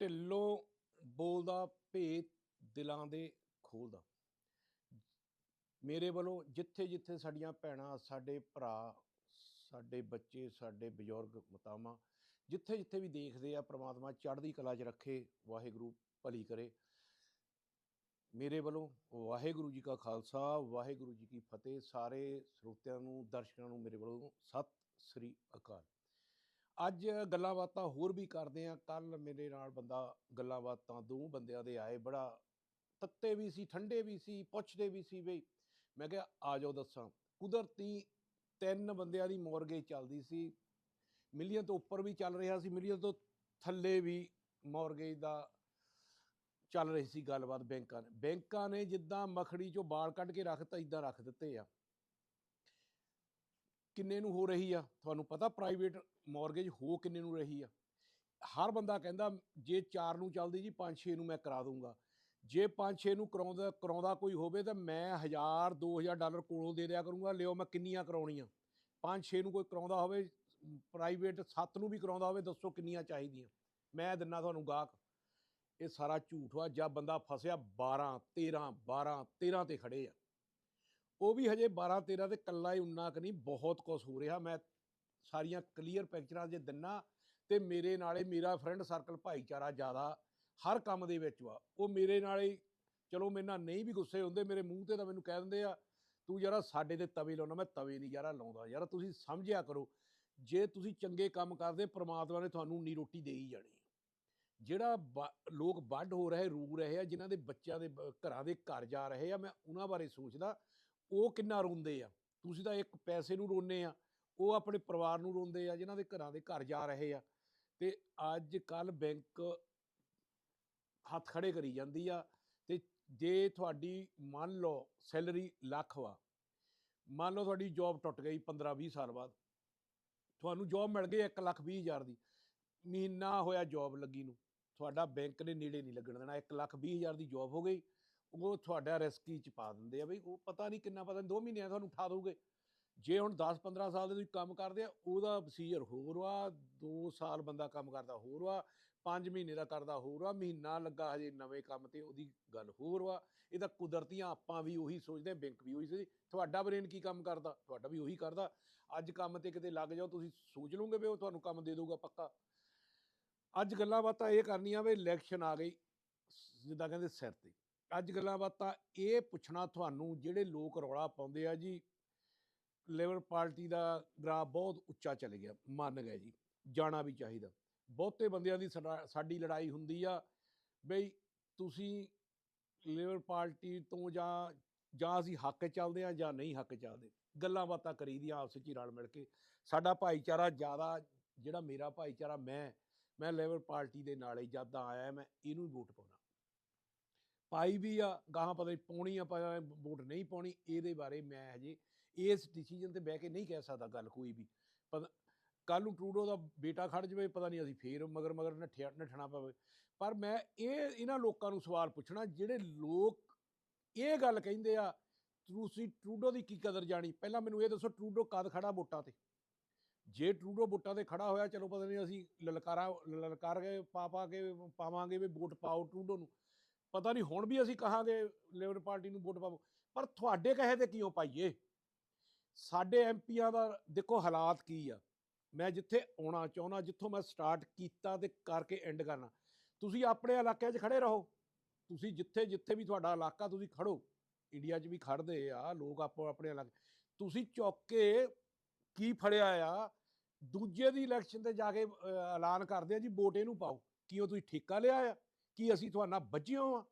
ਢਿੱਲੋਂ ਬੋਲਦਾ, ਭੇਤ ਦਿਲਾਂ ਦੇ ਖੋਲਦਾ। ਮੇਰੇ ਵੱਲੋਂ ਜਿੱਥੇ ਜਿੱਥੇ ਸਾਡੀਆਂ ਭੈਣਾਂ, ਸਾਡੇ ਭਰਾ, ਸਾਡੇ ਬੱਚੇ, ਸਾਡੇ ਬਜ਼ੁਰਗ, ਮਤਾਵਾਂ ਜਿੱਥੇ ਜਿੱਥੇ ਵੀ ਦੇਖਦੇ ਆ, ਪ੍ਰਮਾਤਮਾ ਚੜ੍ਹਦੀ ਕਲਾ 'ਚ ਰੱਖੇ, ਵਾਹਿਗੁਰੂ ਭਲੀ ਕਰੇ। ਮੇਰੇ ਵੱਲੋਂ ਵਾਹਿਗੁਰੂ ਜੀ ਕਾ ਖਾਲਸਾ, ਵਾਹਿਗੁਰੂ ਜੀ ਕੀ ਫਤਿਹ। ਸਾਰੇ ਸਰੋਤਿਆਂ ਨੂੰ, ਦਰਸ਼ਕਾਂ ਨੂੰ ਮੇਰੇ ਵੱਲੋਂ ਸਤਿ ਸ੍ਰੀ ਅਕਾਲ। ਅੱਜ ਗੱਲਾਂ ਬਾਤਾਂ ਹੋਰ ਵੀ ਕਰਦੇ ਆ ਕੱਲ ਮੇਰੇ ਨਾਲ ਬੰਦਾ ਗੱਲਾਂ ਬਾਤਾਂ ਦੋ ਬੰਦਿਆਂ ਦੇ ਆਏ। ਬੜਾ ਤੱਤੇ ਵੀ ਸੀ, ਠੰਡੇ ਵੀ ਸੀ, ਪੁੱਛਦੇ ਵੀ ਸੀ ਬਈ। ਮੈਂ ਕਿਹਾ, ਆ ਜਾਓ ਦੱਸਾਂ। ਕੁਦਰਤੀ ਤਿੰਨ ਬੰਦਿਆਂ ਦੀ ਮੌਰਗੇਜ ਚੱਲਦੀ ਸੀ। ਮਿਲੀਅਨ ਤੋਂ ਉੱਪਰ ਵੀ ਚੱਲ ਰਿਹਾ ਸੀ। ਮਿਲੀਅਨ ਤੋਂ ਥੱਲੇ ਵੀ ਮੌਰਗੇਜ ਦਾ ਚੱਲ ਰਹੀ ਸੀ ਗੱਲਬਾਤ ਬੈਂਕਾਂ ਨੇ। ਬੈਂਕਾਂ ਨੇ ਜਿੱਦਾਂ ਮਖੜੀ ਚੋਂ ਬਾਲ ਕੱਢ ਕੇ ਰੱਖਤਾ ਇਦਾਂ ਰੱਖ ਦਿੱਤੇ ਆ। ਕਿੰਨੇ ਨੂੰ ਹੋ ਰਹੀ ਆ? ਤੁਹਾਨੂੰ ਪਤਾ ਪ੍ਰਾਈਵੇਟ ਮਾਰਗੇਜ ਹੋ ਕਿੰਨੇ ਨੂੰ ਰਹੀ ਆ? ਹਰ ਬੰਦਾ ਕਹਿੰਦਾ, ਜੇ 4 ਨੂੰ ਚੱਲਦੀ ਜੀ 5-6 ਨੂੰ ਮੈਂ ਕਰਾ ਦੂੰਗਾ। ਜੇ 5-6 ਨੂੰ ਕਰਾਉਂਦਾ ਕਰਾਉਂਦਾ ਕੋਈ ਹੋਵੇ ਤਾਂ ਮੈਂ 1000 2000 ਡਾਲਰ ਕੋਲੋਂ ਦੇ ਦਿਆ ਕਰੂੰਗਾ। ਲਿਓ ਮੈਂ ਕਿੰਨੀਆਂ ਕਰਾਉਣੀਆਂ? 5-6 ਨੂੰ ਕੋਈ ਕਰਾਉਂਦਾ ਹੋਵੇ ਪ੍ਰਾਈਵੇਟ 7 ਨੂੰ ਵੀ ਕਰਾਉਂਦਾ ਹੋਵੇ, ਦੱਸੋ ਕਿੰਨੀਆਂ ਚਾਹੀਦੀਆਂ? ਮੈਂ ਦਿੰਨਾ ਤੁਹਾਨੂੰ ਗਾਹਕ। ਇਹ ਸਾਰਾ ਝੂਠ ਆ ਜਦ ਬੰਦਾ ਫਸਿਆ 12 13 12 13 ਤੇ ਖੜੇ ਆ। ਉਹ ਵੀ ਹਜੇ 12 13 ਤੇ ਕੱਲਾ ਹੀ ਉਨਾ ਕੁ ਨਹੀਂ, ਬਹੁਤ ਕੁਝ ਹੋ ਰਿਹਾ। ਮੈਂ ਸਾਰੀਆਂ ਕਲੀਅਰ ਪਿਕਚਰਾਂ ਜੇ ਦਿੰਨਾ ਤੇ ਮੇਰੇ ਨਾਲੇ ਮੇਰਾ ਫਰੈਂਡ ਸਰਕਲ ਭਾਈਚਾਰਾ ਜ਼ਿਆਦਾ ਹਰ ਕੰਮ ਦੇ ਵਿੱਚ ਵਾ। ਉਹ ਮੇਰੇ ਨਾਲ ਹੀ, ਚਲੋ ਮੇਰੇ ਨਾਲ ਨਹੀਂ ਵੀ ਗੁੱਸੇ ਹੁੰਦੇ, ਮੇਰੇ ਮੂੰਹ ਤੇ ਤਾਂ ਮੈਨੂੰ ਕਹਿ ਦਿੰਦੇ ਆ, ਤੂੰ ਯਾਰਾ ਸਾਡੇ ਤੇ ਤਵੇ ਲਾਉਣਾ, ਮੈਂ ਤਵੇ ਨਹੀਂ ਯਾਰਾ ਲਾਉਂਦਾ। ਯਾਰ ਤੁਸੀਂ ਸਮਝਿਆ ਕਰੋ, ਜੇ ਤੁਸੀਂ ਚੰਗੇ ਕੰਮ ਕਰਦੇ, ਪ੍ਰਮਾਤਮਾ ਨੇ ਤੁਹਾਨੂੰ ਨੀ ਰੋਟੀ ਦੇ ਹੀ ਜਾਣੀ ਜਿਹੜਾ ਬ- ਲੋਕ ਵੱਢ ਹੋ ਰਹੇ, ਰੂ ਰਹੇ ਆ, ਜਿਨ੍ਹਾਂ ਦੇ ਬੱਚਿਆਂ ਦੇ ਘਰਾਂ ਦੇ ਘਰ ਜਾ ਰਹੇ ਆ, ਮੈਂ ਉਹਨਾਂ ਬਾਰੇ ਸੋਚਦਾ ਉਹ ਕਿੰਨਾ ਰੋਂਦੇ ਆ? ਤੁਸੀਂ ਤਾਂ ਇੱਕ ਪੈਸੇ ਨੂੰ ਰੋਂਦੇ ਆ, ਉਹ ਆਪਣੇ ਪਰਿਵਾਰ ਨੂੰ ਰੋਂਦੇ ਆ, ਜਿਨ੍ਹਾਂ ਦੇ ਘਰਾਂ ਦੇ ਘਰ ਜਾ ਰਹੇ ਆ। ਤੇ ਅੱਜ ਕੱਲ ਬੈਂਕ ਹੱਥ ਖੜੇ ਕਰੀ ਜਾਂਦੀ ਆ ਤੇ ਜੇ ਤੁਹਾਡੀ ਮੰਨ ਲਓ ਸੈਲਰੀ ਲੱਖ ਵਾ, ਮੰਨ ਲਓ ਤੁਹਾਡੀ ਜੌਬ ਟੁੱਟ ਗਈ 15 20 ਸਾਲ ਬਾਅਦ, ਤੁਹਾਨੂੰ ਜੌਬ ਮਿਲ ਗਈ 1 ਲੱਖ 20 ਹਜ਼ਾਰ ਦੀ, ਮਹੀਨਾ ਹੋਇਆ ਜੌਬ ਲੱਗੀ ਨੂੰ, ਤੁਹਾਡਾ ਬੈਂਕ ਨੇ ਨੇੜੇ ਨਹੀਂ ਲੱਗਣ ਦੇਣਾ 1 ਲੱਖ 20 ਹਜ਼ਾਰ ਦੀ ਜੌਬ ਹੋ ਗਈ ਉਹ ਤੁਹਾਡਾ ਰਿਸਕੀ ਚ ਪਾ ਦਿੰਦੇ ਆ ਬਈ, ਉਹ ਪਤਾ ਨਹੀਂ ਕਿੰਨਾ ਪਤਾ ਨਹੀਂ 2 ਮਹੀਨਿਆਂ ਤੁਹਾਨੂੰ ਉਠਾ ਦੋਗੇ ਜੇ ਹੁਣ 10 15 ਸਾਲ ਦੇ ਤੁਸੀਂ ਕੰਮ ਕਰਦੇ ਆ, ਉਹਦਾ ਪ੍ਰੋਸੀਜਰ ਹੋਰ ਵਾ 2 ਸਾਲ ਬੰਦਾ ਕੰਮ ਕਰਦਾ ਹੋਰ ਵਾ 5 ਮਹੀਨੇ ਦਾ ਕਰਦਾ ਹੋਰ ਵਾ ਮਹੀਨਾ ਲੱਗਾ ਹਜੇ ਨਵੇਂ ਕੰਮ ਤੇ ਉਹਦੀ ਗੱਲ ਹੋਰ ਵਾ ਇਹ ਤਾਂ ਕੁਦਰਤੀਆਂ ਆਪਾਂ ਵੀ ਉਹੀ ਸੋਚਦੇ ਬੈਂਕ ਵੀ ਉਹੀ ਸੋਚਦੇ ਤੁਹਾਡਾ ਬ੍ਰੇਨ ਕੀ ਕੰਮ ਕਰਦਾ? ਤੁਹਾਡਾ ਵੀ ਉਹੀ ਕਰਦਾ। ਅੱਜ ਕੰਮ ਤੇ ਕਿਤੇ ਲੱਗ ਜਾਓ, ਤੁਸੀਂ ਸੋਚ ਲਓਗੇ ਵੀ ਉਹ ਤੁਹਾਨੂੰ ਕੰਮ ਦੇ ਦੇਊਗਾ ਪੱਕਾ। ਅੱਜ ਗੱਲਾਂ ਬਾਤਾਂ ਇਹ ਕਰਨੀਆਂ ਵੀ ਇਲੈਕਸ਼ਨ ਆ ਗਈ, ਜਿੱਦਾਂ ਕਹਿੰਦੇ ਸਿਰ ਤੇ। ਅੱਜ ਗੱਲਾਂ ਬਾਤਾਂ ਇਹ ਪੁੱਛਣਾ ਤੁਹਾਨੂੰ, ਜਿਹੜੇ ਲੋਕ ਰੌਲਾ ਪਾਉਂਦੇ ਆ ਜੀ, ਲੇਬਰ ਪਾਰਟੀ ਦਾ ਗ੍ਰਾਫ ਬਹੁਤ ਉੱਚਾ ਚਲ ਗਿਆ, ਮੰਨ ਗਏ ਜੀ, ਜਾਣਾ ਵੀ ਚਾਹੀਦਾ। ਬਹੁਤੇ ਬੰਦਿਆਂ ਦੀ ਸਾਡਾ- ਸਾਡੀ ਲੜਾਈ ਹੁੰਦੀ ਆ, ਬਈ ਤੁਸੀਂ ਲੇਬਰ ਪਾਰਟੀ ਤੋਂ ਜਾਂ ਜਾਂ ਅਸੀਂ ਹੱਕ ਚੱਲਦੇ ਆ ਜਾਂ ਨਹੀਂ ਹੱਕ ਚੱਲਦੇ। ਗੱਲਾਂ ਬਾਤਾਂ ਕਰੀਦੀਆਂ ਆਪਸ ਵਿੱਚ ਹੀ ਰਲ ਮਿਲ ਕੇ। ਸਾਡਾ ਭਾਈਚਾਰਾ ਜ਼ਿਆਦਾ, ਜਿਹੜਾ ਮੇਰਾ ਭਾਈਚਾਰਾ, ਮੈਂ ਮੈਂ ਲੇਬਰ ਪਾਰਟੀ ਦੇ ਨਾਲ ਹੀ ਜਦ ਆਇਆ, ਮੈਂ ਇਹਨੂੰ ਵੋਟ ਪਾਉਣਾ। ਪਾਈ ਵੀ ਆ, ਗਾਹਾਂ ਪਤਾ ਨਹੀਂ ਪਾਉਣੀ ਆ ਪਤਾ ਵੋਟ ਨਹੀਂ ਪਾਉਣੀ, ਇਹਦੇ ਬਾਰੇ ਮੈਂ ਹਜੇ ਇਸ ਡਿਸੀਜਨ ਤੇ ਬਹਿ ਕੇ ਨਹੀਂ ਕਹਿ ਸਕਦਾ ਗੱਲ ਕੋਈ ਵੀ। ਕੱਲ ਨੂੰ ਟਰੂਡੋ ਦਾ ਬੇਟਾ ਖੜ ਜਵੇ, ਪਤਾ ਨਹੀਂ ਅਸੀਂ ਫੇਰ ਮਗਰ ਮਗਰ ਨੱਠਿਆ, ਨੱਠਣਾ ਪਵੇ। ਪਰ ਮੈਂ ਇਹ ਇਹਨਾਂ ਲੋਕਾਂ ਨੂੰ ਸਵਾਲ ਪੁੱਛਣਾ, ਜਿਹੜੇ ਲੋਕ ਇਹ ਗੱਲ ਕਹਿੰਦੇ ਆ, ਤੁਸੀਂ ਟਰੂਡੋ ਦੀ ਕੀ ਕਦਰ ਜਾਣੀ? ਪਹਿਲਾਂ ਮੈਨੂੰ ਇਹ ਦੱਸੋ ਟਰੂਡੋ ਕਦ ਖੜਾ ਵੋਟਾਂ ਤੇ? ਜੇ ਟਰੂਡੋ ਵੋਟਾਂ ਤੇ ਖੜਾ ਹੋਇਆ, ਚਲੋ ਪਤਾ ਨਹੀਂ ਅਸੀਂ ਲਲਕਾਰਾ, ਲਲਕਾਰ ਕੇ ਪਾ ਪਾ ਕੇ ਪਾਵਾਂਗੇ ਵੀ ਵੋਟ ਪਾਓ ਟਰੂਡੋ ਨੂੰ। ਪਤਾ ਨਹੀਂ ਹੁਣ ਵੀ ਅਸੀਂ ਕਹਾਂਗੇ ਲੇਬਰ ਪਾਰਟੀ ਨੂੰ ਵੋਟ ਪਾਵੋ, ਪਰ ਤੁਹਾਡੇ ਕਹੇ ਤੇ ਕਿਉਂ ਪਾਈਏ? ਸਾਡੇ ਐਮਪੀਆਂ ਦਾ ਦੇਖੋ ਹਾਲਾਤ ਕੀ ਆ। ਮੈਂ ਜਿੱਥੇ ਆਉਣਾ ਚਾਹੁੰਦਾ, ਜਿੱਥੋਂ ਮੈਂ ਸਟਾਰਟ ਕੀਤਾ ਤੇ ਕਰਕੇ ਐਂਡ ਕਰਨਾ। ਤੁਸੀਂ ਆਪਣੇ ਇਲਾਕੇ 'ਚ ਖੜੇ ਰਹੋ। ਤੁਸੀਂ ਜਿੱਥੇ ਜਿੱਥੇ ਵੀ ਤੁਹਾਡਾ ਇਲਾਕਾ ਤੁਸੀਂ ਖੜੋ ਇੰਡੀਆ 'ਚ ਵੀ ਖੜਦੇ ਆ, ਲੋਕ ਆਪੋ ਆਪਣੇ ਇਲਾਕੇ। ਤੁਸੀਂ ਚੁੱਕ ਕੇ ਕੀ ਫੜਿਆ ਆ? ਦੂਜੇ ਦੀ ਇਲੈਕਸ਼ਨ ਤੇ ਜਾ ਕੇ ਐਲਾਨ ਕਰਦੇ ਆ ਜੀ, ਵੋਟ ਇਹਨੂੰ ਪਾਓ। ਕਿਉਂ ਤੁਸੀਂ ਠੇਕਾ ਲਿਆ ਆ? ਕੀ ਅਸੀਂ ਤੁਹਾਡਾ ਵੱਜਿਓ ਆ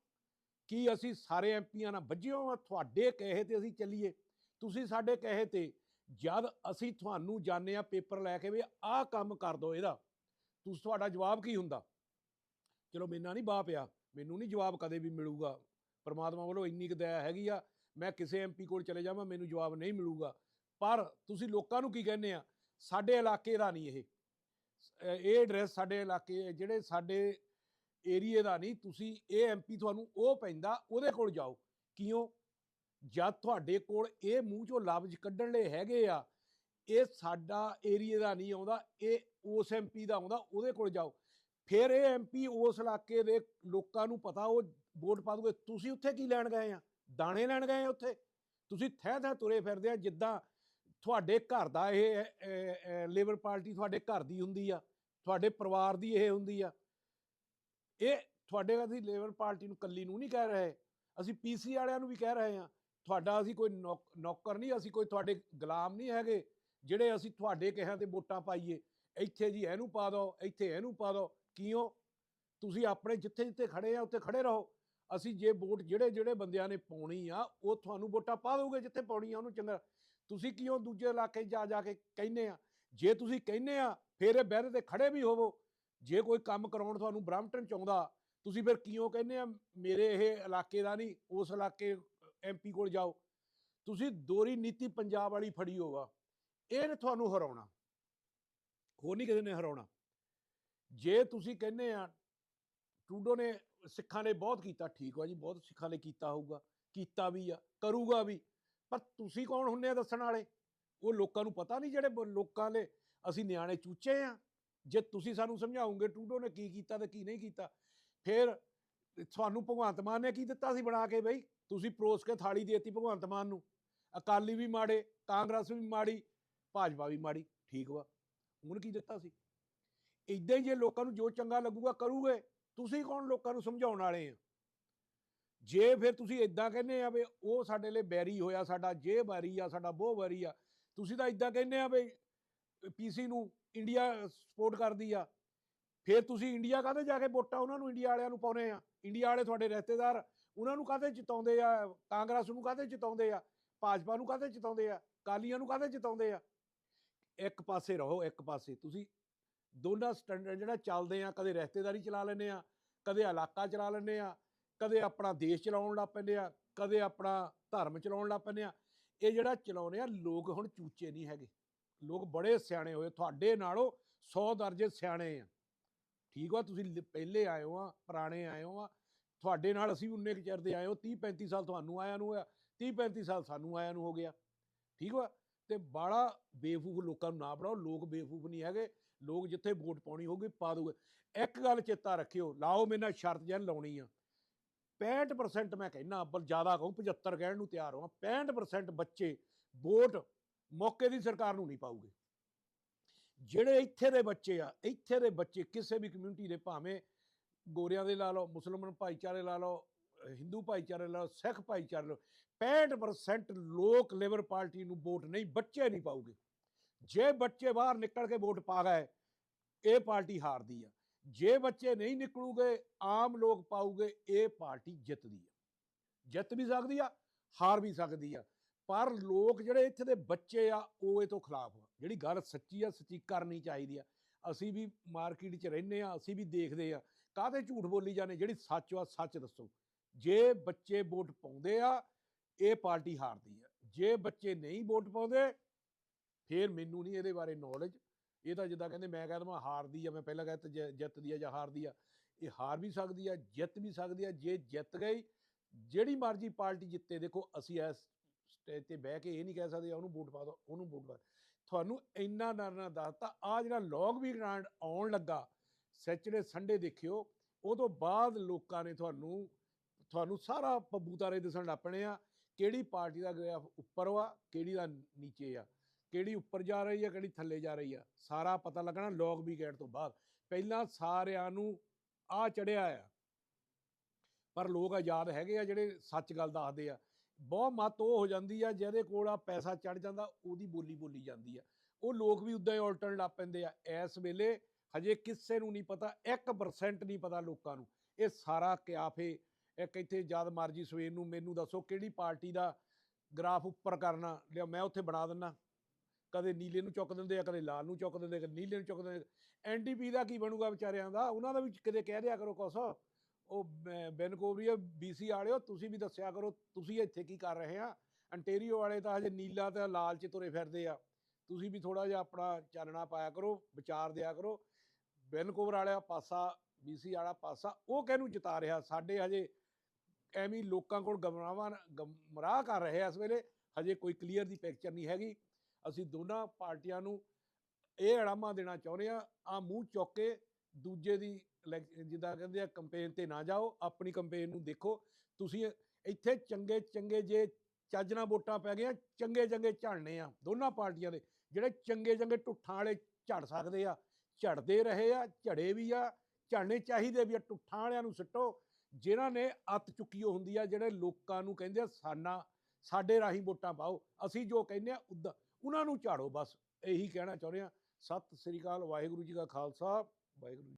ਕੀ ਅਸੀਂ ਸਾਰੇ ਐਮਪੀਆਂ ਨਾਲ ਵੱਜਿਓ ਆ ਤੁਹਾਡੇ ਕਹੇ ਤੇ ਅਸੀਂ ਚੱਲੀਏ। ਤੁਸੀਂ ਸਾਡੇ ਕਹੇ ਤੇ ਜਦ ਅਸੀਂ ਤੁਹਾਨੂੰ ਜਾਣੇ ਆ ਪੇਪਰ ਲੈ ਕੇ ਵੀ ਆਹ ਕੰਮ ਕਰ ਦਿਓ ਇਹਦਾ, ਤੁਸੀਂ ਤੁਹਾਡਾ ਜਵਾਬ ਕੀ ਹੁੰਦਾ? ਚਲੋ ਮੈਨਾਂ ਨਹੀਂ ਬਾਹ ਪਿਆ ਮੈਨੂੰ ਨਹੀਂ ਜਵਾਬ ਕਦੇ ਵੀ ਮਿਲੂਗਾ। ਪਰਮਾਤਮਾ ਵੱਲੋਂ ਇੰਨੀ ਕੁ ਦਇਆ ਹੈਗੀ ਆ, ਮੈਂ ਕਿਸੇ ਐਮਪੀ ਕੋਲ ਚਲੇ ਜਾਵਾਂ, ਮੈਨੂੰ ਜਵਾਬ ਨਹੀਂ ਮਿਲੂਗਾ। ਪਰ ਤੁਸੀਂ ਲੋਕਾਂ ਨੂੰ ਕੀ ਕਹਿੰਦੇ ਆ? ਸਾਡੇ ਇਲਾਕੇ ਦਾ ਨਹੀਂ ਇਹ। ਅਹ ਇਹ ਐਡਰੈਸ ਸਾਡੇ ਇਲਾਕੇ, ਜਿਹੜੇ ਸਾਡੇ ਏਰੀਏ ਦਾ ਨਹੀਂ, ਤੁਸੀਂ ਇਹ ਐਮਪੀ ਤੁਹਾਨੂੰ ਉਹ ਪੈਂਦਾ, ਉਹਦੇ ਕੋਲ ਜਾਓ। ਕਿਉਂ? ਜਦ ਤੁਹਾਡੇ ਕੋਲ ਇਹ ਮੂੰਹ ਚੋਂ ਲਫ਼ਜ਼ ਕੱਢਣ ਲਈ ਹੈਗੇ ਆ, ਇਹ ਸਾਡਾ ਏਰੀਏ ਦਾ ਨਹੀਂ ਆਉਂਦਾ, ਇਹ ਉਸ ਐਮਪੀ ਦਾ ਆਉਂਦਾ, ਉਹਦੇ ਕੋਲ ਜਾਓ। ਫਿਰ ਇਹ ਐਮਪੀ ਉਸ ਇਲਾਕੇ ਦੇ ਲੋਕਾਂ ਨੂੰ ਪਤਾ, ਉਹ ਵੋਟ ਪਾ ਦੂਗੇ, ਤੁਸੀਂ ਉੱਥੇ ਕੀ ਲੈਣ ਗਏ ਆ? ਦਾਣੇ ਲੈਣ ਗਏ ਆ ਉੱਥੇ? ਤੁਸੀਂ ਥਹਿ ਥਹਿ ਤੁਰੇ ਫਿਰਦੇ ਆ, ਜਿੱਦਾਂ ਤੁਹਾਡੇ ਘਰ ਦਾ ਇਹ ਲੇਬਰ ਪਾਰਟੀ ਤੁਹਾਡੇ ਘਰ ਦੀ ਹੁੰਦੀ ਆ, ਤੁਹਾਡੇ ਪਰਿਵਾਰ ਦੀ ਇਹ ਹੁੰਦੀ ਆ। ਇਹ ਤੁਹਾਡੇ ਅਸੀਂ ਲੇਬਰ ਪਾਰਟੀ ਨੂੰ ਕੱਲੀ ਨੂੰ ਨਹੀਂ ਕਹਿ ਰਹੇ। ਅਸੀਂ ਪੀਸੀ ਵਾਲਿਆਂ ਨੂੰ ਵੀ ਕਹਿ ਰਹੇ ਹਾਂ, ਤੁਹਾਡਾ ਅਸੀਂ ਕੋਈ ਨੌਕ- ਨੌਕਰ ਨਹੀਂ, ਅਸੀਂ ਕੋਈ ਤੁਹਾਡੇ ਗੁਲਾਮ ਨਹੀਂ ਹੈਗੇ। ਜਿਹੜੇ ਅਸੀਂ ਤੁਹਾਡੇ ਕਹਿਆਂ ਤੇ ਵੋਟਾਂ ਪਾਈਏ, ਇੱਥੇ ਜੀ ਇਹਨੂੰ ਪਾ ਦਿਓ, ਇੱਥੇ ਇਹਨੂੰ ਪਾ ਦਿਓ। ਕਿਉਂ? ਤੁਸੀਂ ਆਪਣੇ ਜਿੱਥੇ ਜਿੱਥੇ ਖੜੇ ਆ, ਉੱਥੇ ਖੜੇ ਰਹੋ। ਅਸੀਂ ਜੇ ਵੋਟ ਜਿਹੜੇ ਜਿਹੜੇ ਬੰਦਿਆਂ ਨੇ ਪਾਉਣੀ ਆ, ਉਹ ਤੁਹਾਨੂੰ ਵੋਟਾਂ ਪਾ ਦੋਗੇ ਜਿੱਥੇ ਪਾਉਣੀ ਆ ਉਹਨੂੰ ਚੰਗਾ। ਤੁਸੀਂ ਕਿਉਂ ਦੂਜੇ ਇਲਾਕੇ ਜਾ ਜਾ ਕੇ ਕਹਿੰਦੇ ਆ? ਜੇ ਤੁਸੀਂ ਕਹਿੰਦੇ ਆ, ਫਿਰ ਇਹ ਬਹਿਰੇ ਤੇ ਖੜੇ ਵੀ ਹੋਵੋ। ਜੇ ਕੋਈ ਕੰਮ ਕਰਾਉਣ ਤੁਹਾਨੂੰ ਬ੍ਰਾਂਪਟਨ ਚਾਹੁੰਦਾ, ਤੁਸੀਂ ਫਿਰ ਕਿਉਂ ਕਹਿੰਦੇ ਆ, ਮੇਰੇ ਇਹ ਇਲਾਕੇ ਦਾ ਨਹੀਂ, ਉਸ ਇਲਾਕੇ ਐਮਪੀ ਕੋਲ ਜਾਓ। ਤੁਸੀਂ ਦੋਰੀ ਨੀਤੀ ਪੰਜਾਬ ਵਾਲੀ ਫੜੀ ਹੋਵਾ, ਇਹ ਨੇ ਤੁਹਾਨੂੰ ਹਰਾਉਣਾ। ਹੋਰ ਨਹੀਂ ਕਿਸੇ ਨੇ ਹਰਾਉਣਾ। ਜੇ ਤੁਸੀਂ ਕਹਿੰਦੇ ਆ ਟੂਡੋ ਨੇ ਸਿੱਖਾਂ ਨੇ ਬਹੁਤ ਕੀਤਾ, ਠੀਕ ਵਾ ਜੀ, ਬਹੁਤ ਸਿੱਖਾਂ ਨੇ ਕੀਤਾ ਹੋਊਗਾ, ਕੀਤਾ ਵੀ ਆ, ਕਰੂਗਾ ਵੀ, ਪਰ ਤੁਸੀਂ ਕੌਣ ਹੁੰਨੇ ਆ ਦੱਸਣ ਵਾਲੇ? ਉਹ ਲੋਕਾਂ ਨੂੰ ਪਤਾ ਨਹੀਂ ਜਿਹੜੇ ਲੋਕਾਂ ਦੇ ਅਸੀਂ ਨਿਆਣੇ ਚੂਚੇ ਆ। ਜੇ ਤੁਸੀਂ ਸਾਨੂੰ ਸਮਝਾਓਗੇ ਟੂਡੋ ਨੇ ਕੀ ਕੀਤਾ ਤੇ ਕੀ ਨਹੀਂ ਕੀਤਾ, ਫਿਰ ਤੁਹਾਨੂੰ ਭਗਵੰਤ ਮਾਨ ਨੇ ਕੀ ਦਿੱਤਾ ਸੀ ਬਣਾ ਕੇ ਬਈ? ਤੁਸੀਂ ਪਰੋਸ ਕੇ ਥਾਲੀ ਦੇਤੀ ਭਗਵੰਤ ਮਾਨ ਨੂੰ। ਅਕਾਲੀ ਵੀ ਮਾੜੇ, ਕਾਂਗਰਸ ਵੀ ਮਾੜੀ, ਭਾਜਪਾ ਵੀ ਮਾੜੀ, ਠੀਕ ਵਾ। ਹੁਣ ਕੀ ਦਿੱਤਾ ਸੀ? ਇਦਾਂ ਹੀ ਜੇ ਲੋਕਾਂ ਨੂੰ ਜੋ ਚੰਗਾ ਲੱਗੂਗਾ ਕਰੂਗੇ, ਤੁਸੀਂ ਕੌਣ ਲੋਕਾਂ ਨੂੰ ਸਮਝਾਉਣ ਵਾਲੇ ਆ? ਜੇ ਫਿਰ ਤੁਸੀਂ ਇਦਾਂ ਕਹਿੰਦੇ ਆ ਵੀ ਉਹ ਸਾਡੇ ਲਈ ਬੈਰੀ ਹੋਇਆ, ਸਾਡਾ ਜੇ ਬੈਰੀ ਆ, ਸਾਡਾ ਬਹੁ ਬੈਰੀ ਆ, ਤੁਸੀਂ ਤਾਂ ਇਦਾਂ ਕਹਿੰਦੇ ਆ ਵੀ ਪੀਸੀ ਨੂੰ ਇੰਡੀਆ ਸਪੋਰਟ ਕਰਦੀ ਆ। ਫਿਰ ਤੁਸੀਂ ਇੰਡੀਆ ਕਾਹਦੇ ਜਾ ਕੇ ਵੋਟਾਂ ਉਹਨਾਂ ਨੂੰ ਇੰਡੀਆ ਵਾਲਿਆਂ ਨੂੰ ਪਾਉਨੇ ਆ? ਇੰਡੀਆ ਵਾਲੇ ਤੁਹਾਡੇ ਰਿਸ਼ਤੇਦਾਰ ਉਹਨਾਂ ਨੂੰ ਕਾਹਦੇ ਜਿਤਾਉਂਦੇ ਆ? ਕਾਂਗਰਸ ਨੂੰ ਕਾਹਦੇ ਜਿਤਾਉਂਦੇ ਆ? ਭਾਜਪਾ ਨੂੰ ਕਾਹਦੇ ਜਿਤਾਉਂਦੇ ਆ? ਕਾਲੀਆਂ ਨੂੰ ਕਾਹਦੇ ਜਿਤਾਉਂਦੇ ਆ? ਇੱਕ ਪਾਸੇ ਰਹੋ, ਇੱਕ ਪਾਸੇ। ਤੁਸੀਂ ਦੋਨਾਂ ਸਟੈਂਡਰਡ ਜਿਹੜਾ ਚੱਲਦੇ ਆ, ਕਦੇ ਰਿਸ਼ਤੇਦਾਰੀ ਚਲਾ ਲੈਂਦੇ ਆ, ਕਦੇ ਇਲਾਕਾ ਚਲਾ ਲੈਂਦੇ ਆ, ਕਦੇ ਆਪਣਾ ਦੇਸ਼ ਚਲਾਉਣ ਲੱਗ ਪੈਂਦੇ ਆ, ਕਦੇ ਆਪਣਾ ਧਰਮ ਚਲਾਉਣ ਲੱਗ ਪੈਂਦੇ ਆ। ਇਹ ਜਿਹੜਾ ਚਲਾਉਂਦੇ ਆ, ਲੋਕ ਹੁਣ ਚੂਚੇ ਨਹੀਂ ਹੈਗੇ। ਲੋਕ ਬੜੇ ਸਿਆਣੇ ਹੋਏ, ਤੁਹਾਡੇ ਨਾਲੋਂ 100 ਦਰਜੇ ਸਿਆਣੇ ਆ। ਠੀਕ ਆ, ਤੁਸੀਂ ਲ- ਪਹਿਲੇ ਆਏ ਹੋ ਆ, ਪੁਰਾਣੇ ਆਏ ਹੋ ਆ, ਤੁਹਾਡੇ ਨਾਲ ਅਸੀਂ ਉਨੇ ਕੁ ਚਿਰ ਦੇ ਆਏ ਹੋ 30 35 ਸਾਲ ਤੁਹਾਨੂੰ ਆਇਆਂ ਨੂੰ ਹੋਇਆ 30 35 ਸਾਲ ਸਾਨੂੰ ਆਇਆਂ ਨੂੰ ਹੋ ਗਿਆ। ਠੀਕ ਵਾ ਤੇ ਬਾੜਾ ਬੇਵਕੂਫ ਲੋਕਾਂ ਨੂੰ ਨਾ ਬਣਾਓ ਲੋਕ ਬੇਵਕੂਫ ਨਹੀਂ ਹੈਗੇ, ਲੋਕ ਜਿੱਥੇ ਵੋਟ ਪਾਉਣੀ ਹੋਊਗੀ ਪਾ ਦੂਗੇ ਇੱਕ ਗੱਲ ਚੇਤਾ ਰੱਖਿਓ, ਲਾਓ ਮੇਰੇ ਨਾਲ ਸ਼ਰਤ ਜਨ ਲਾਉਣੀ ਆ। 65% ਮੈਂ ਕਹਿਣਾ ਪਰ ਜ਼ਿਆਦਾ ਕਹੂੰ 75 ਕਹਿਣ ਨੂੰ ਤਿਆਰ ਹਾਂ 65% ਬੱਚੇ ਵੋਟ ਮੌਕੇ ਦੀ ਸਰਕਾਰ ਨੂੰ ਨਹੀਂ ਪਾਉਗੇ ਜਿਹੜੇ ਇੱਥੇ ਦੇ ਬੱਚੇ ਆ, ਇੱਥੇ ਦੇ ਬੱਚੇ ਕਿਸੇ ਵੀ ਕਮਿਊਨਿਟੀ ਦੇ ਭਾਵੇਂ ਗੋਰਿਆਂ ਦੇ ਲਾ ਲਓ, ਮੁਸਲਮਾਨ ਭਾਈਚਾਰੇ ਲਾ ਲਓ, ਹਿੰਦੂ ਭਾਈਚਾਰੇ ਲਾ ਲਓ, ਸਿੱਖ ਭਾਈਚਾਰੇ ਲਾ ਲਓ 65% ਲੋਕ ਲੇਬਰ ਪਾਰਟੀ ਨੂੰ ਵੋਟ ਨਹੀਂ, ਬੱਚੇ ਨਹੀਂ ਪਾਉਗੇ ਜੇ ਬੱਚੇ ਬਾਹਰ ਨਿਕਲ ਕੇ ਵੋਟ ਪਾ ਗਏ, ਇਹ ਪਾਰਟੀ ਹਾਰਦੀ ਆ। ਜੇ ਬੱਚੇ ਨਹੀਂ ਨਿਕਲੂਗੇ, ਆਮ ਲੋਕ ਪਾਉਗੇ ਇਹ ਪਾਰਟੀ ਜਿੱਤਦੀ ਆ। ਜਿੱਤ ਵੀ ਸਕਦੀ ਆ, ਹਾਰ ਵੀ ਸਕਦੀ ਆ। ਪਰ ਲੋਕ ਜਿਹੜੇ ਇੱਥੇ ਦੇ ਬੱਚੇ ਆ, ਉਹ ਇਹ ਤੋਂ ਖਿਲਾਫ ਆ। ਜਿਹੜੀ ਗੱਲ ਸੱਚੀ ਆ, ਸੱਚੀ ਕਰਨੀ ਚਾਹੀਦੀ ਆ। ਅਸੀਂ ਵੀ ਮਾਰਕੀਟ 'ਚ ਰਹਿੰਦੇ ਆ, ਅਸੀਂ ਵੀ ਦੇਖਦੇ ਆ। ਕਾਹਦੇ ਝੂਠ ਬੋਲੀ ਜਾਂਦੇ? ਜਿਹੜੀ ਸੱਚ ਆ ਸੱਚ ਦੱਸੋ। ਜੇ ਬੱਚੇ ਵੋਟ ਪਾਉਂਦੇ ਆ, ਇਹ ਪਾਰਟੀ ਹਾਰਦੀ ਆ। ਜੇ ਬੱਚੇ ਨਹੀਂ ਵੋਟ ਪਾਉਂਦੇ, ਫੇਰ ਮੈਨੂੰ ਨਹੀਂ ਇਹਦੇ ਬਾਰੇ ਨੌਲੇਜ ਇਹ ਤਾਂ ਜਿੱਦਾਂ ਕਹਿੰਦੇ, ਮੈਂ ਕਹਿੰਦਾ ਮੈਂ ਹਾਰਦੀ ਆ। ਮੈਂ ਪਹਿਲਾਂ ਕਹਿੰਦਾ ਜਿ- ਜਿੱਤਦੀ ਆ ਜਾਂ ਹਾਰਦੀ ਆ। ਇਹ ਹਾਰ ਵੀ ਸਕਦੀ ਆ, ਜਿੱਤ ਵੀ ਸਕਦੀ ਆ। ਜੇ ਜਿੱਤ ਗਈ, ਜਿਹੜੀ ਮਰਜ਼ੀ ਪਾਰਟੀ ਜਿੱਤੇ, ਦੇਖੋ, ਅਸੀਂ ਇਸ ਸਟੇਜ ਤੇ ਬਹਿ ਕੇ ਇਹ ਨਹੀਂ ਕਹਿ ਸਕਦੇ ਉਹਨੂੰ ਵੋਟ ਪਾ ਦਿਓ, ਉਹਨੂੰ ਵੋਟ ਪਾ ਤੁਹਾਨੂੰ ਇੰਨਾ ਨਰਨਾ ਦੱਸਤਾ ਆ ਜਿਹੜਾ ਲੌਗ ਵੀ ਗ੍ਰਾਂਡ ਆਉਣ ਲੱਗਾ, ਸੈਚਰਡੇ ਸੰਡੇ ਦੇਖਿਓ ਉਹ ਤੋਂ ਬਾਅਦ ਲੋਕਾਂ ਨੇ ਤੁਹਾਨੂੰ ਤੁਹਾਨੂੰ ਸਾਰਾ ਪਬੂਤਾਰੇ ਦਿਸਣ ਲੱਗ ਆ, ਕਿਹੜੀ ਪਾਰਟੀ ਦਾ ਗ੍ਰਾਫ ਉੱਪਰ ਵਾ, ਕਿਹੜੀ ਦਾ ਨੀਚੇ ਆ, ਕਿਹੜੀ ਉੱਪਰ ਜਾ ਰਹੀ ਆ, ਕਿਹੜੀ ਥੱਲੇ ਜਾ ਰਹੀ ਆ, ਸਾਰਾ ਪਤਾ ਲੱਗਣਾ ਲੌਗ ਵੀ ਗੇਟ ਤੋਂ ਬਾਅਦ ਪਹਿਲਾਂ ਸਾਰਿਆਂ ਨੂੰ ਆ ਚੜਿਆ ਆ, ਪਰ ਲੋਕ ਆਜ਼ਾਦ ਹੈਗੇ ਆ ਜਿਹੜੇ ਸੱਚ ਗੱਲ ਦੱਸਦੇ ਆ ਬਹੁਤ ਮਤ ਉਹ ਹੋ ਜਾਂਦੀ ਆ, ਜਿਹਦੇ ਕੋਲ ਆ ਪੈਸਾ ਚੜ ਜਾਂਦਾ, ਉਹਦੀ ਬੋਲੀ ਬੋਲੀ ਜਾਂਦੀ ਆ। ਉਹ ਲੋਕ ਵੀ ਉਦਾਂ ਹੀ ਉਲਟਣ ਲੱਗ ਪੈਂਦੇ ਆ। ਇਸ ਵੇਲੇ ਹਜੇ ਕਿਸੇ ਨੂੰ ਨਹੀਂ ਪਤਾ 1% ਨਹੀਂ ਪਤਾ ਲੋਕਾਂ ਨੂੰ। ਇਹ ਸਾਰਾ ਕਿਆਫੇ ਇੱਕ ਇੱਥੇ ਜਦ ਮਰਜ਼ੀ ਸਵੇਰ ਨੂੰ ਮੈਨੂੰ ਦੱਸੋ ਕਿਹੜੀ ਪਾਰਟੀ ਦਾ ਗ੍ਰਾਫ ਉੱਪਰ ਕਰਨਾ, ਲਿਆ ਮੈਂ ਉੱਥੇ ਬਣਾ ਦਿੰਨਾ। ਕਦੇ ਨੀਲੇ ਨੂੰ ਚੁੱਕ ਦਿੰਦੇ ਆ, ਕਦੇ ਲਾਲ ਨੂੰ ਚੁੱਕ ਦਿੰਦੇ ਕਦੇ ਨੀਲੇ ਨੂੰ ਚੁੱਕ ਦਿੰਦੇ ਐਨਡੀਪੀ ਦਾ ਕੀ ਬਣੂਗਾ ਵਿਚਾਰਿਆਂ ਦਾ? ਉਹਨਾਂ ਦਾ ਵੀ ਕਿਤੇ ਕਹਿ ਦਿਆ ਕਰੋ ਕੁਛ। ਉਹ ਬ- ਬੈਨ ਕੋਬਰੀਆ ਬੀਸੀ ਵਾਲਿਓ, ਤੁਸੀਂ ਵੀ ਦੱਸਿਆ ਕਰੋ, ਤੁਸੀਂ ਇੱਥੇ ਕੀ ਕਰ ਰਹੇ ਆ? ਅੰਟੇਰੀਓ ਵਾਲੇ ਤਾਂ ਹਜੇ ਨੀਲਾ ਤੇ ਲਾਲ ਚ ਤੁਰੇ ਫਿਰਦੇ ਆ। ਤੁਸੀਂ ਵੀ ਥੋੜਾ ਜਿਹਾ ਆਪਣਾ ਚਾਨਣਾ ਪਾਇਆ ਕਰੋ, ਵਿਚਾਰ ਦਿਆ ਕਰੋ। ਬੈਨਕੋਵਰ ਵਾਲਾ ਪਾਸਾ ਬੀਸੀ ਵਾਲਾ ਪਾਸਾ, ਉਹ ਕਿਹਨੂੰ ਜਿਤਾ ਰਿਹਾ? ਸਾਡੇ ਹਜੇ ਐਵੇਂ ਲੋਕਾਂ ਕੋਲ ਗਮਰਾਵਾਂ ਗਮਰਾਹ ਕਰ ਰਹੇ ਆ ਇਸ ਵੇਲੇ। ਹਜੇ ਕੋਈ ਕਲੀਅਰ ਦੀ ਪਿਕਚਰ ਨਹੀਂ ਹੈਗੀ। ਅਸੀਂ ਦੋਨਾਂ ਪਾਰਟੀਆਂ ਨੂੰ ਇਹ ਅੜਾਮਾ ਦੇਣਾ ਚਾਹੁੰਦੇ ਆ। ਆ ਮੂੰਹ ਚੁੱਕ ਕੇ ਦੂਜੇ ਦੀ ਜਿੱਦਾਂ ਕਹਿੰਦੇ ਆ ਕੰਪੇਨ ਤੇ ਨਾ ਜਾਓ, ਆਪਣੀ ਕੰਪੇਨ ਨੂੰ ਦੇਖੋ। ਤੁਸੀਂ ਇੱਥੇ ਚੰਗੇ ਚੰਗੇ ਜੇ ਚੱਜ ਨਾਲ ਵੋਟਾਂ ਪੈ ਗਈਆਂ, ਚੰਗੇ ਚੰਗੇ ਝੜਨੇ ਆ ਦੋਨਾਂ ਪਾਰਟੀਆਂ ਦੇ, ਜਿਹੜੇ ਚੰਗੇ ਚੰਗੇ ਟੁੱਠਾਂ ਵਾਲੇ ਝੜ ਸਕਦੇ ਆ। ਝੜਦੇ ਰਹੇ ਆ, ਝੜੇ ਵੀ ਆ, ਝੜਨੇ ਚਾਹੀਦੇ ਵੀ ਆ ਟੁੱਠਾਂ ਵਾਲਿਆਂ ਨੂੰ ਸਿੱਟੋ। ਜਿਨ੍ਹਾਂ ਨੇ ਅੱਤ ਚੁੱਕੀ ਉਹ ਹੁੰਦੀ ਆ, ਜਿਹੜੇ ਲੋਕਾਂ ਨੂੰ ਕਹਿੰਦੇ ਆ, ਸਾਨਾ, ਸਾਡੇ ਰਾਹੀਂ ਵੋਟਾਂ ਪਾਓ। ਅਸੀਂ ਜੋ ਕਹਿੰਦੇ ਆ, ਉਦਾਂ ਉਹਨਾਂ ਨੂੰ ਝਾੜੋ ਬਸ। ਇਹੀ ਕਹਿਣਾ ਚਾਹੁੰਦੇ ਆ। ਸਤਿ ਸ੍ਰੀ ਅਕਾਲ, ਵਾਹਿਗੁਰੂ ਜੀ ਕਾ ਖਾਲਸਾ, ਵਾਹਿਗੁਰੂ